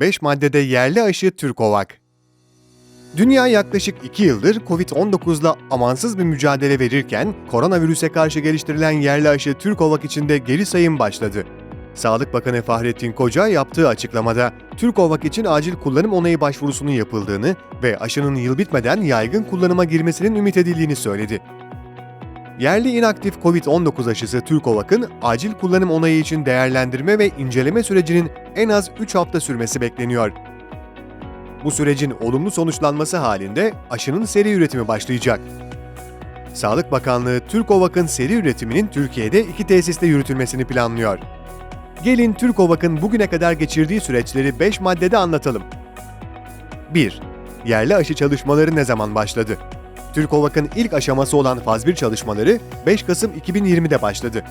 5 maddede yerli aşı Türkovak. Dünya yaklaşık 2 yıldır Covid-19'la amansız bir mücadele verirken koronavirüse karşı geliştirilen yerli aşı Türkovak için de geri sayım başladı. Sağlık Bakanı Fahrettin Koca yaptığı açıklamada Türkovak için acil kullanım onayı başvurusunun yapıldığını ve aşının yıl bitmeden yaygın kullanıma girmesinin ümit edildiğini söyledi. Yerli inaktif COVID-19 aşısı Türkovak'ın acil kullanım onayı için değerlendirme ve inceleme sürecinin en az 3 hafta sürmesi bekleniyor. Bu sürecin olumlu sonuçlanması halinde aşının seri üretimi başlayacak. Sağlık Bakanlığı Türkovak'ın seri üretiminin Türkiye'de iki tesiste yürütülmesini planlıyor. Gelin Türkovak'ın bugüne kadar geçirdiği süreçleri 5 maddede anlatalım. 1. Yerli aşı çalışmaları ne zaman başladı? Türkovak'ın ilk aşaması olan faz 1 çalışmaları 5 Kasım 2020'de başladı.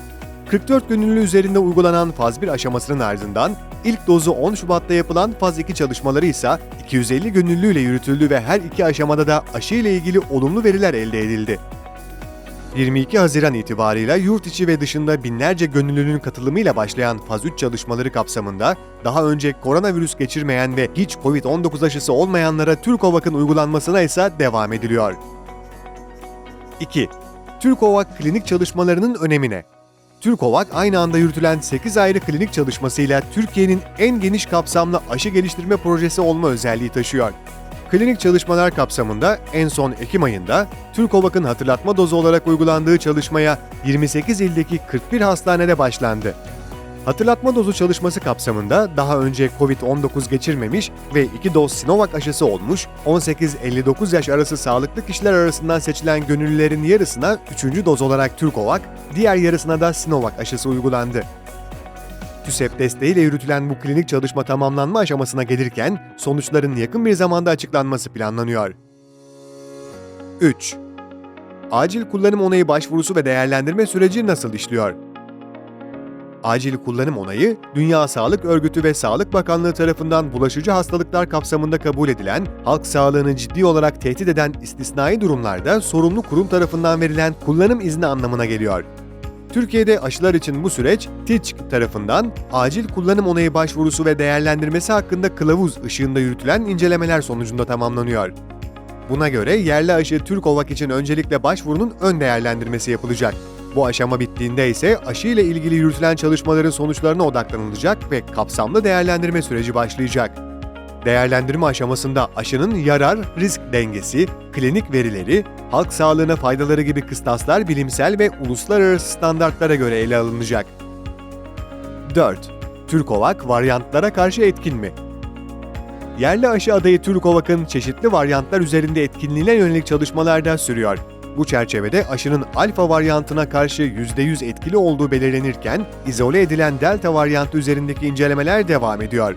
44 gönüllü üzerinde uygulanan faz 1 aşamasının ardından ilk dozu 10 Şubat'ta yapılan faz 2 çalışmaları ise 250 gönüllüyle yürütüldü ve her iki aşamada da aşı ile ilgili olumlu veriler elde edildi. 22 Haziran itibarıyla yurt içi ve dışında binlerce gönüllünün katılımıyla başlayan faz 3 çalışmaları kapsamında daha önce koronavirüs geçirmeyen ve hiç Covid-19 aşısı olmayanlara Türkovak'ın uygulanmasına ise devam ediliyor. 2. Türkovak klinik çalışmalarının önemine. Türkovak aynı anda yürütülen 8 ayrı klinik çalışmasıyla Türkiye'nin en geniş kapsamlı aşı geliştirme projesi olma özelliği taşıyor. Klinik çalışmalar kapsamında en son Ekim ayında Türkovak'ın hatırlatma dozu olarak uygulandığı çalışmaya 28 ildeki 41 hastanede başlandı. Hatırlatma dozu çalışması kapsamında daha önce COVID-19 geçirmemiş ve 2 doz Sinovac aşısı olmuş, 18-59 yaş arası sağlıklı kişiler arasından seçilen gönüllülerin yarısına 3. doz olarak Türkovak, diğer yarısına da Sinovac aşısı uygulandı. TÜSEP desteğiyle yürütülen bu klinik çalışma tamamlanma aşamasına gelirken sonuçların yakın bir zamanda açıklanması planlanıyor. 3. Acil kullanım onayı başvurusu ve değerlendirme süreci nasıl işliyor? Acil kullanım onayı, Dünya Sağlık Örgütü ve Sağlık Bakanlığı tarafından bulaşıcı hastalıklar kapsamında kabul edilen, halk sağlığını ciddi olarak tehdit eden istisnai durumlarda sorumlu kurum tarafından verilen kullanım izni anlamına geliyor. Türkiye'de aşılar için bu süreç TİÇK tarafından acil kullanım onayı başvurusu ve değerlendirmesi hakkında kılavuz ışığında yürütülen incelemeler sonucunda tamamlanıyor. Buna göre yerli aşı Türkovak için öncelikle başvurunun ön değerlendirmesi yapılacak. Bu aşama bittiğinde ise aşı ile ilgili yürütülen çalışmaların sonuçlarına odaklanılacak ve kapsamlı değerlendirme süreci başlayacak. Değerlendirme aşamasında aşının yarar-risk dengesi, klinik verileri, halk sağlığına faydaları gibi kıstaslar bilimsel ve uluslararası standartlara göre ele alınacak. 4. Türkovak varyantlara karşı etkin mi? Yerli aşı adayı Türkovak'ın çeşitli varyantlar üzerinde etkinliğine yönelik çalışmalar da sürüyor. Bu çerçevede aşının alfa varyantına karşı %100 etkili olduğu belirlenirken, izole edilen delta varyantı üzerindeki incelemeler devam ediyor.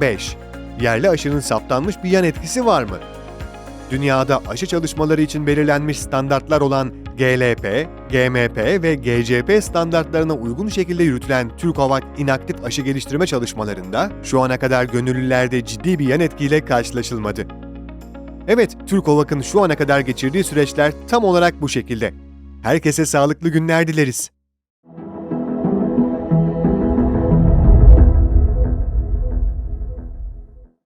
5. Yerli aşının saptanmış bir yan etkisi var mı? Dünyada aşı çalışmaları için belirlenmiş standartlar olan GLP, GMP ve GCP standartlarına uygun şekilde yürütülen Türkovak inaktif aşı geliştirme çalışmalarında şu ana kadar gönüllülerde ciddi bir yan etkiyle karşılaşılmadı. Evet, Türkovak'ın şu ana kadar geçirdiği süreçler tam olarak bu şekilde. Herkese sağlıklı günler dileriz.